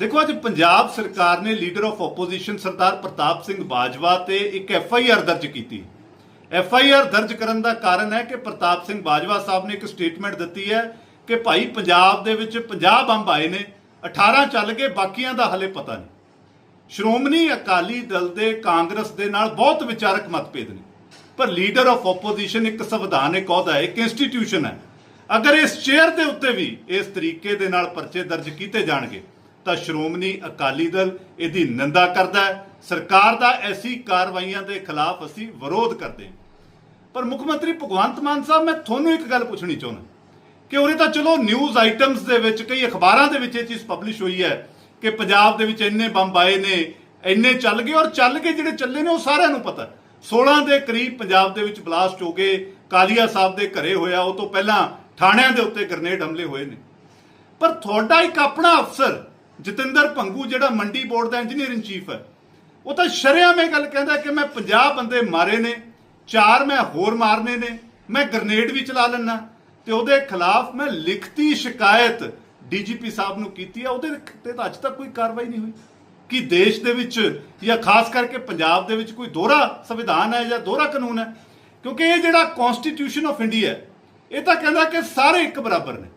ਦੇਖੋ, ਅੱਜ ਪੰਜਾਬ ਸਰਕਾਰ ਨੇ leader of opposition Sardar Partap Singh Bajwa ਤੇ ਇੱਕ ਐਫ ਆਈ ਆਰ ਦਰਜ ਕੀਤੀ। ਐਫ ਆਈ ਆਰ ਦਰਜ ਕਰਨ ਦਾ ਕਾਰਨ ਹੈ ਕਿ ਪ੍ਰਤਾਪ ਸਿੰਘ ਬਾਜਵਾ ਸਾਹਿਬ ਨੇ ਇੱਕ ਸਟੇਟਮੈਂਟ ਦਿੱਤੀ ਹੈ ਕਿ ਭਾਈ ਪੰਜਾਬ ਦੇ ਵਿੱਚ 50 ਬੰਬ ਆਏ ਨੇ 18 ਚੱਲ ਗਏ, ਬਾਕੀਆਂ ਦਾ ਹਲੇ ਪਤਾ ਨਹੀਂ। ਸ਼੍ਰੋਮਣੀ ਅਕਾਲੀ ਦਲ ਦੇ ਕਾਂਗਰਸ ਦੇ ਨਾਲ ਬਹੁਤ ਵਿਚਾਰਕ ਮਤਭੇਦ ਨੇ। ਪਰ ਲੀਡਰ ਆਫ ਆਪੋਜੀਸ਼ਨ ਇੱਕ ਸੰਵਿਧਾਨਿਕ ਅਹੁਦਾ ਹੈ, ਇੱਕ ਇੰਸਟੀਟਿਊਸ਼ਨ ਹੈ। ਅਗਰ ਇਸ ਚੇਅਰ ਦੇ ਉੱਤੇ ਵੀ ਇਸ ਤਰੀਕੇ ਦੇ ਨਾਲ ਪਰਚੇ ਦਰਜ ਕੀਤੇ ਜਾਣਗੇ ਤਾਂ ਸ਼੍ਰੋਮਣੀ ਅਕਾਲੀ ਦਲ ਇਹਦੀ ਨਿੰਦਾ ਕਰਦਾ ਹੈ। ਸਰਕਾਰ ਦਾ ਐਸੀ ਕਾਰਵਾਈਆਂ ਦੇ ਖਿਲਾਫ ਅਸੀਂ ਵਿਰੋਧ ਕਰਦੇ ਹਾਂ। ਪਰ ਮੁੱਖ ਮੰਤਰੀ ਭਗਵੰਤ ਮਾਨ ਸਾਹਿਬ, ਮੈਂ ਤੁਹਾਨੂੰ ਇੱਕ ਗੱਲ ਪੁੱਛਣੀ ਚਾਹੁੰਦਾ ਕਿ ਉਰੇ ਤਾਂ ਚਲੋ ਨਿਊਜ਼ ਆਈਟਮਸ ਦੇ ਵਿੱਚ, ਕਈ ਅਖਬਾਰਾਂ ਦੇ ਵਿੱਚ ਇਹ ਚੀਜ਼ ਪਬਲਿਸ਼ ਹੋਈ ਹੈ ਕਿ ਪੰਜਾਬ ਦੇ ਵਿੱਚ ਇੰਨੇ ਬੰਬ ਆਏ ਨੇ, ਇੰਨੇ ਚੱਲ ਗਏ ਔਰ ਚੱਲ ਕੇ ਜਿਹੜੇ ਚੱਲੇ ਨੇ ਉਹ ਸਾਰਿਆਂ ਨੂੰ ਪਤਾ 16 ਦੇ ਕਰੀਬ ਪੰਜਾਬ ਦੇ ਵਿੱਚ ਬਲਾਸਟ ਹੋ ਗਏ, ਕਾਲੀਆ ਸਾਹਿਬ ਦੇ ਘਰੇ ਹੋਇਆ, ਉਹ ਤੋਂ ਪਹਿਲਾਂ ਥਾਣਿਆਂ ਦੇ ਉੱਤੇ ਗ੍ਰਨੇਡ ਹਮਲੇ ਹੋਏ ਨੇ। ਪਰ ਤੁਹਾਡਾ ਇੱਕ ਆਪਣਾ ਅਫਸਰ ਜਤਿੰਦਰ ਭੰਗੂ, ਜਿਹੜਾ ਮੰਡੀ ਬੋਰਡ ਦਾ ਇੰਜੀਨੀਅਰ ਇਨ ਚੀਫ ਹੈ, ਉਹ ਤਾਂ ਸ਼ਰੇਆਮ ਇਹ ਗੱਲ ਕਹਿੰਦਾ ਕਿ ਮੈਂ 50 ਬੰਦੇ ਮਾਰੇ ਨੇ, ਚਾਰ ਮੈਂ ਹੋਰ ਮਾਰਨੇ ਨੇ, ਮੈਂ ਗ੍ਰਨੇਡ ਵੀ ਚਲਾ ਲੈਣਾ ਤੇ ਉਹਦੇ ਖਿਲਾਫ ਮੈਂ ਲਿਖਤੀ ਸ਼ਿਕਾਇਤ ਡੀਜੀਪੀ ਸਾਹਿਬ ਨੂੰ ਕੀਤੀ ਹੈ ਉਹਦੇ ਤੇ ਤਾਂ ਅੱਜ ਤੱਕ ਕੋਈ ਕਾਰਵਾਈ ਨਹੀਂ ਹੋਈ। ਕਿ ਦੇਸ਼ ਦੇ ਵਿੱਚ ਜਾਂ ਖਾਸ ਕਰਕੇ ਪੰਜਾਬ ਦੇ ਵਿੱਚ ਕੋਈ ਦੋਹਰਾ ਸੰਵਿਧਾਨ ਹੈ ਜਾਂ ਦੋਹਰਾ ਕਾਨੂੰਨ ਹੈ? ਕਿਉਂਕਿ ਇਹ ਜਿਹੜਾ ਕਨਸਟੀਟਿਊਸ਼ਨ ਆਫ ਇੰਡੀਆ ਇਹ ਤਾਂ ਕਹਿੰਦਾ ਕਿ ਸਾਰੇ ਇੱਕ ਬਰਾਬਰ ਨੇ।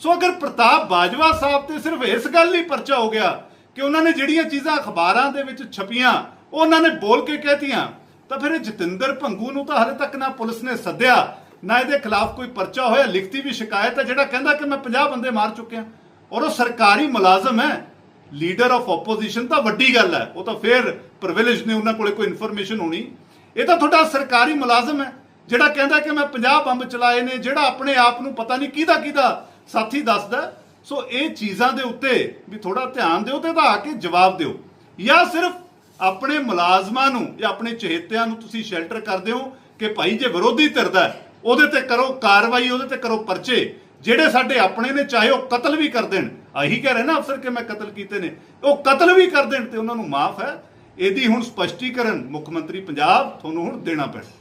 ਸੋ ਅਗਰ ਪ੍ਰਤਾਪ ਬਾਜਵਾ ਸਾਹਿਬ ਤੇ ਸਿਰਫ ਇਸ ਗੱਲ ਲਈ ਪਰਚਾ ਹੋ ਗਿਆ ਕਿ ਉਹਨਾਂ ਨੇ ਜਿਹੜੀਆਂ ਚੀਜ਼ਾਂ ਅਖਬਾਰਾਂ ਦੇ ਵਿੱਚ ਛਪੀਆਂ ਉਹ ਉਹਨਾਂ ਨੇ ਬੋਲ ਕੇ ਕਹਿਤੀਆਂ, ਤਾਂ ਫਿਰ ਇਹ ਜਤਿੰਦਰ ਭੰਗੂ ਨੂੰ ਤਾਂ ਹਲੇ ਤੱਕ ਨਾ ਪੁਲਿਸ ਨੇ ਸੱਦਿਆ, ਨਾ ਇਹਦੇ ਖਿਲਾਫ ਕੋਈ ਪਰਚਾ ਹੋਇਆ, ਲਿਖਤੀ ਵੀ ਸ਼ਿਕਾਇਤ ਹੈ ਜਿਹੜਾ ਕਹਿੰਦਾ ਕਿ ਮੈਂ 50 ਬੰਦੇ ਮਾਰ ਚੁੱਕਿਆ ਔਰ ਉਹ ਸਰਕਾਰੀ ਮੁਲਾਜ਼ਮ ਹੈ, ਲੀਡਰ ਆਫ ਆਪੋਜੀਸ਼ਨ ਤਾਂ ਵੱਡੀ ਗੱਲ ਹੈ, ਉਹ ਤਾਂ ਫਿਰ ਪ੍ਰਿਵਿਲੇਜ ਨੇ ਉਹਨਾਂ ਕੋਲੇ ਕੋਈ ਇਨਫੋਰਮੇਸ਼ਨ ਹੋਣੀ। ਇਹ ਤਾਂ ਤੁਹਾਡਾ ਸਰਕਾਰੀ ਮੁਲਾਜ਼ਮ ਹੈ, ਜਿਹੜਾ ਕਹਿੰਦਾ ਕਿ ਮੈਂ 50 ਬੰਬ ਚਲਾਏ ਨੇ, ਜਿਹੜਾ ਆਪਣੇ ਆਪ ਨੂੰ ਪਤਾ ਨਹੀਂ ਕਿਹਦਾ ਕਿਹਦਾ ਸਾਥੀ ਦੱਸਦਾ ਸੋ ਇਹ ਚੀਜ਼ਾਂ ਦੇ ਉੱਤੇ ਵੀ ਥੋੜਾ ਧਿਆਨ ਦਿਓ ਤੇ ਤਾਂ ਆ ਕੇ ਜਵਾਬ ਦਿਓ। ਜਾਂ ਸਿਰਫ ਆਪਣੇ ਮੁਲਾਜ਼ਮਾਂ ਨੂੰ ਜਾਂ ਆਪਣੇ ਚਹੇਤਿਆਂ ਨੂੰ ਤੁਸੀਂ ਸ਼ੈਲਟਰ ਕਰਦੇ ਹੋ ਕਿ ਭਾਈ ਜੇ ਵਿਰੋਧੀ ਧਿਰਦਾ ਹੈ, ਉਹਦੇ ਤੇ ਕਰੋ ਕਾਰਵਾਈ ਉਹਦੇ ਤੇ ਕਰੋ ਪਰਚੇ। ਜਿਹੜੇ ਸਾਡੇ ਆਪਣੇ ਨੇ ਚਾਹੇ ਉਹ ਕਤਲ ਵੀ ਕਰ ਦੇਣ। ਆਹੀ ਕਹਿ ਰਹੇ ਨਾ ਅਫਸਰ ਕਿ ਮੈਂ ਕਤਲ ਕੀਤੇ ਨੇ। ਉਹ ਕਤਲ ਵੀ ਕਰ ਦੇਣ ਤੇ ਉਹਨਾਂ ਨੂੰ ਮਾਫ ਹੈ। ਇਹਦੀ ਹੁਣ ਸਪਸ਼ਟੀਕਰਨ ਮੁੱਖ ਮੰਤਰੀ ਪੰਜਾਬ ਤੁਹਾਨੂੰ ਹੁਣ ਦੇਣਾ ਪੈਣਾ।